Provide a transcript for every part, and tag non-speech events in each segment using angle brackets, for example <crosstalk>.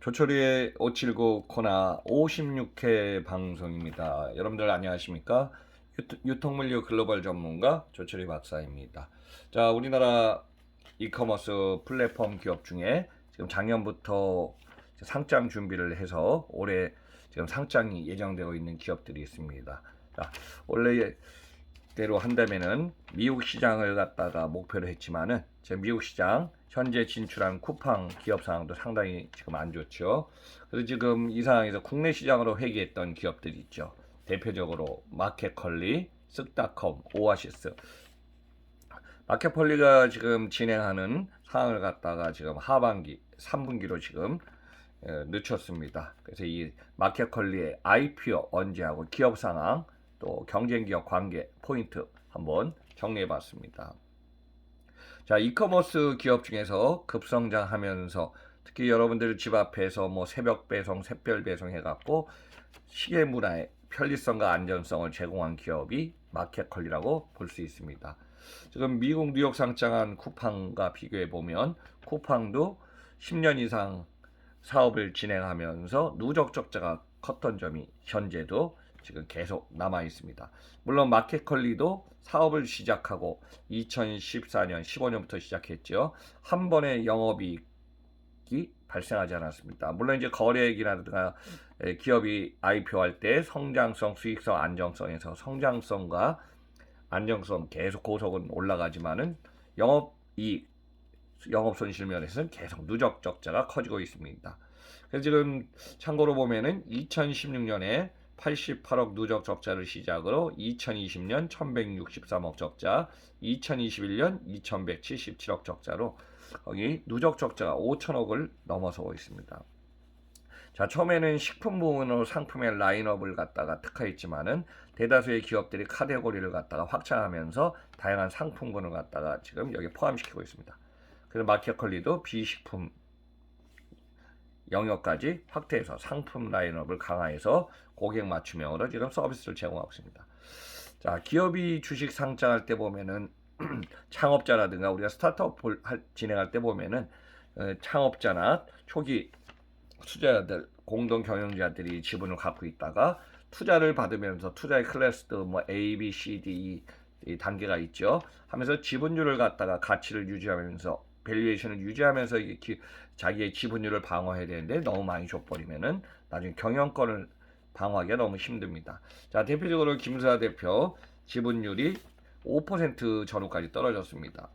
조철이의 579 코나 56회 방송입니다. 여러분들 안녕하십니까? 유통물류 글로벌 전문가 조철이 박사입니다. 자, 우리나라 이커머스 플랫폼 기업 중에 지금 작년부터 상장 준비를 해서 올해 지금 상장이 예정되어 있는 기업들이 있습니다. 자, 원래대로 한다면은 미국 시장을 갖다가 목표로 했지만은 지금 미국 시장 현재 진출한 쿠팡 기업 상황도 상당히 지금 안 좋죠. 그래서 지금 이 상황에서 국내 시장으로 회귀했던 기업들이 있죠. 대표적으로 마켓컬리, 쓱닷컴, 오아시스. 마켓컬리가 지금 진행하는 상황을 갖다가 지금 하반기 3분기로 지금 에, 늦췄습니다. 그래서 이 마켓컬리의 IPO 언제 하고 기업 상황 또 경쟁 기업 관계 포인트 한번 정리해 봤습니다. 자, 이커머스 기업 중에서 급성장하면서 특히 여러분들 집 앞에서 뭐 새벽 배송, 샛별 배송 해갖고 시계 문화의 편리성과 안전성을 제공한 기업이 마켓컬리라고 볼 수 있습니다. 지금 미국 뉴욕 상장한 쿠팡과 비교해 보면 쿠팡도 10년 이상 사업을 진행하면서 누적 적자가 컸던 점이 현재도 지금 계속 남아 있습니다. 물론 마켓컬리도 사업을 시작하고 2014년, 15년부터 시작했죠. 한 번의 영업이익이 발생하지 않았습니다. 물론 이제 거래액이라든가 에, 기업이 IPO할 때 성장성, 수익성, 안정성에서 성장성과 안정성 계속 고속은 올라가지만은 영업이익, 영업손실 면에서는 계속 누적 적자가 커지고 있습니다. 그래서 지금 참고로 보면은 2016년에 88억 누적 적자를 시작으로 2020년 1163억 적자, 2021년 2177억 적자로 거기 누적 적자가 5천억을 넘어서고 있습니다. 자, 처음에는 식품 부문으로 상품의 라인업을 갖다가 특화했지만은 대다수의 기업들이 카테고리를 갖다가 확장하면서 다양한 상품군을 갖다가 지금 여기 포함시키고 있습니다. 그래서 마켓컬리도 비식품 영역까지 확대해서 상품 라인업을 강화해서 고객 맞춤형으로 지금 서비스를 제공하고 있습니다. 자, 기업이 주식 상장할 때 보면은 <clears throat> 창업자라든가 우리가 스타트업을 할- 진행할 때 보면은 어, 창업자나 초기 투자자들, 공동 경영자들이 지분을 갖고 있다가 투자를 받으면서 투자의 클래스도 뭐 A, B, C, D E 이 단계가 있죠. 하면서 지분율을 갖다가 가치를 유지하면서 밸류에이션을 유지하면서 이게 기- 자기의 지분율을 방어해야 되는데 너무 많이 줘버리면은 나중에 경영권을 방어하기가 너무 힘듭니다. 자 대표적으로 김수아 대표 지분율이 5% 전후까지 떨어졌습니다.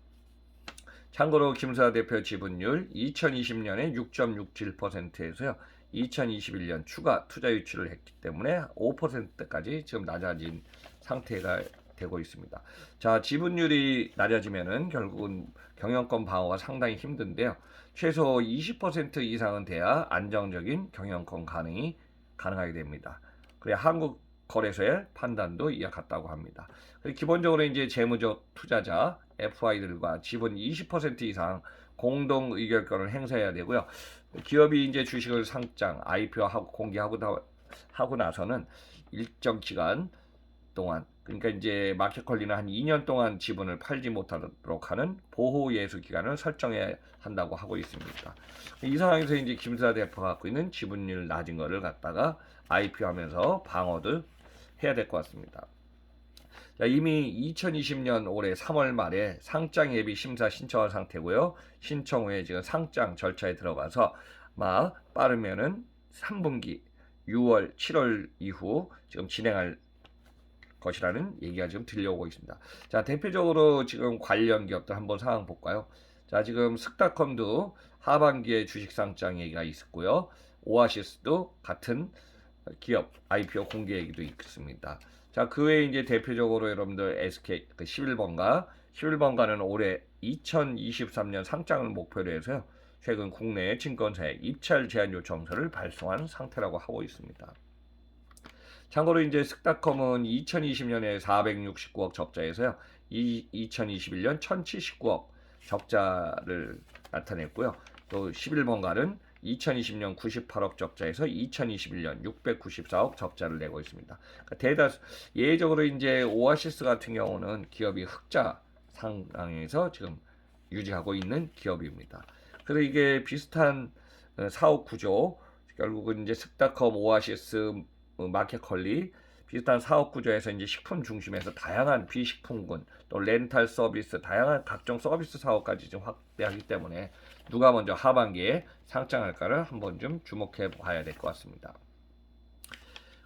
참고로 김수아 대표 지분율 2020년에 6.67%에서요. 2021년 추가 투자 유치를 했기 때문에 5%까지 지금 낮아진 상태가 되고 있습니다. 자, 지분율이 낮아지면은 결국은 경영권 방어가 상당히 힘든데요. 최소 20% 이상은 돼야 안정적인 경영권 가능이 가능하게 됩니다. 그래야 한국 거래소의 판단도 이와 같다고 합니다. 기본적으로 이제 재무적 투자자 FI들과 지분 20% 이상 공동 의결권을 행사해야 되고요. 기업이 이제 주식을 상장, IPO하고 공개하고 다, 하고 나서는 일정 기간 동안 그러니까 이제 마켓컬리는 한 2년 동안 지분을 팔지 못하도록 하는 보호 예수 기간을 설정해야 한다고 하고 있습니다. 이 상황에서 이제 김수아 대표가 갖고 있는 지분율 낮은 거를 갖다가 IPO하면서 방어도 해야 될 것 같습니다. 자, 이미 2020년 올해 3월 말에 상장 예비 심사 신청한 상태고요. 신청 후에 지금 상장 절차에 들어가서 막 빠르면은 3분기 6월, 7월 이후 지금 진행할 것이라는 얘기가 지금 들려오고 있습니다. 자, 대표적으로 지금 관련 기업들 한번 상황 볼까요? 자, 지금 스타컴도 하반기에 주식 상장 얘기가 있었고요. 오아시스도 같은 기업 IPO 공개 얘기도 있습니다. 자, 그 외에 이제 대표적으로 여러분들 SK 그 11번가 11번가는 올해 2023년 상장을 목표로 해서요. 최근 국내 증권사에 입찰 제한 요청서를 발송한 상태라고 하고 있습니다. 참고로 이제 스타컴은 2020년에 469억 적자에서요. 이 2021년 1079억 적자를 나타냈고요. 또 11번가는 2020년 98억 적자에서 2021년 694억 적자를 내고 있습니다. 그러니까 대다수 예외적으로 이제 오아시스 같은 경우는 기업이 흑자 상황에서 지금 유지하고 있는 기업입니다. 그래서 이게 비슷한 어, 사업 구조 결국은 이제 스타컴 오아시스 어, 마켓 컬리 비슷한 사업 구조에서 이제 식품 중심에서 다양한 비식품군 또 렌탈 서비스 다양한 각종 서비스 사업까지 좀 확대하기 때문에 누가 먼저 하반기에 상장할까를 한번 좀 주목해 봐야 될 것 같습니다.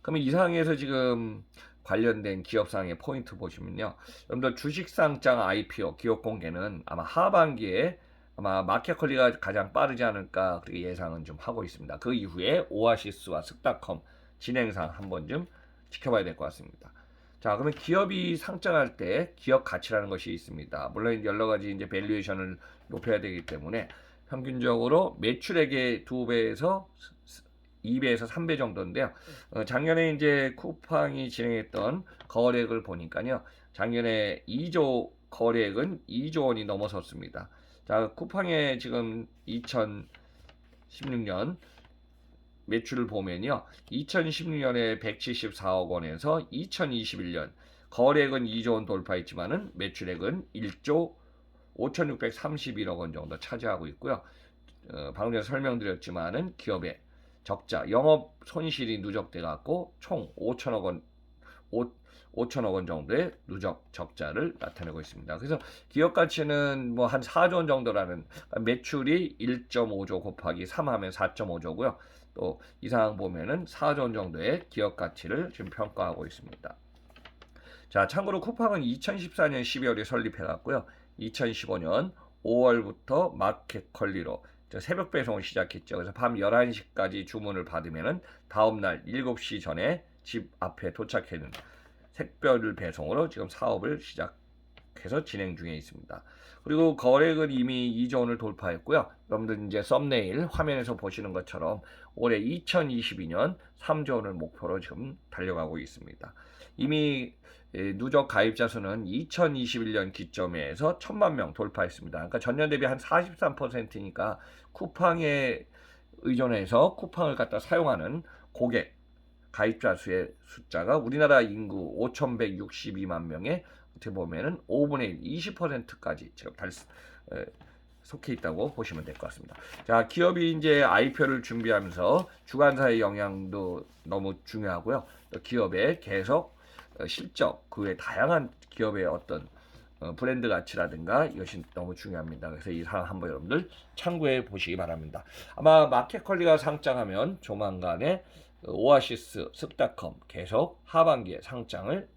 그러면 이 상에서 지금 관련된 기업상의 포인트 보시면요. 여러분들 주식 상장 IPO 기업 공개는 아마 하반기에 아마 마켓컬리가 가장 빠르지 않을까 그렇게 예상은 좀 하고 있습니다. 그 이후에 오아시스와 스타컴 진행상 한번 좀 지켜봐야 될 것 같습니다. 자, 그러면 기업이 상장할 때 기업 가치라는 것이 있습니다. 물론 여러 가지 이제 밸류에이션을 높여야 되기 때문에 평균적으로 매출액의 두 배에서 2배에서 3배 정도인데요. 어, 작년에 이제 쿠팡이 진행했던 거래액을 보니까요. 작년에 2조 거래액은 2조 원이 넘어섰습니다. 자, 쿠팡의 지금 2016년 매출을 보면요. 2016년에 174억 원에서 2021년 거래액은 2조 원 돌파했지만은 매출액은 1조 5,631억 원 정도 차지하고 있고요. 어, 방금 전에 설명드렸지만은 기업의 적자, 영업 손실이 누적돼 갖고 총 5천억 원 5, 5천억 원 정도의 누적 적자를 나타내고 있습니다. 그래서 기업 가치는 뭐 한 4조 원 정도라는 매출이 1.5조 곱하기 3 하면 4.5조고요. 또 이상 보면은 4조 원 정도의 기업 가치를 지금 평가하고 있습니다. 자, 참고로 쿠팡은 2014년 12월에 설립해 갔고요. 2015년 5월부터 마켓 컬리로 새벽 배송을 시작했죠. 그래서 밤 11시까지 주문을 받으면은 다음 날 7시 전에 집 앞에 도착하는 색별 배송으로 지금 사업을 시작 해서 진행 중에 있습니다. 그리고 거래액은 이미 2조 원을 돌파했고요. 여러분들 이제 썸네일 화면에서 보시는 것처럼 올해 2022년 3조 원을 목표로 지금 달려가고 있습니다. 이미 누적 가입자 수는 2021년 기점에서 천만 명 돌파했습니다. 그러니까 전년 대비 한 43%니까 쿠팡에 의존해서 쿠팡을 갖다 사용하는 고객 가입자 수의 숫자가 우리나라 인구 5,162만 명에 어떻게 보면은 5분의 1, 20%까지 지금 달, 에, 속해 있다고 보시면 될 것 같습니다. 자, 기업이 이제 IPO를 준비하면서 주관사의 영향도 너무 중요하고요. 또 기업의 계속 어, 실적, 그 외 다양한 기업의 어떤 어, 브랜드 가치라든가 이것이 너무 중요합니다. 그래서 이 사항 한번 여러분들 참고해 보시기 바랍니다. 아마 마켓컬리가 상장하면 조만간에 오아시스, 습닷컴 계속 하반기에 상장을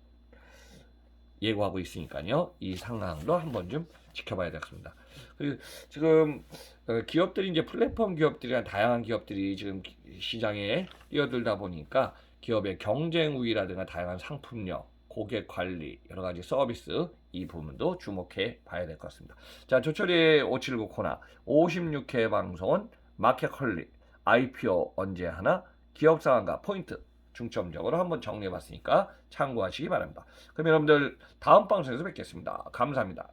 예고하고 있으니까요. 이 상황도 한번 좀 지켜봐야 되겠습니다. 그리고 지금 어, 기업들이 이제 플랫폼 기업들이나 다양한 기업들이 지금 시장에 뛰어들다 보니까 기업의 경쟁 우위라든가 다양한 상품력, 고객 관리, 여러 가지 서비스 이 부분도 주목해 봐야 될 것 같습니다. 자, 조철이의 579 코너 56회 방송은 마켓컬리 IPO 언제 하나 기업 상황과 포인트 중점적으로 한번 정리해 봤으니까 참고하시기 바랍니다. 그럼 여러분들 다음 방송에서 뵙겠습니다. 감사합니다.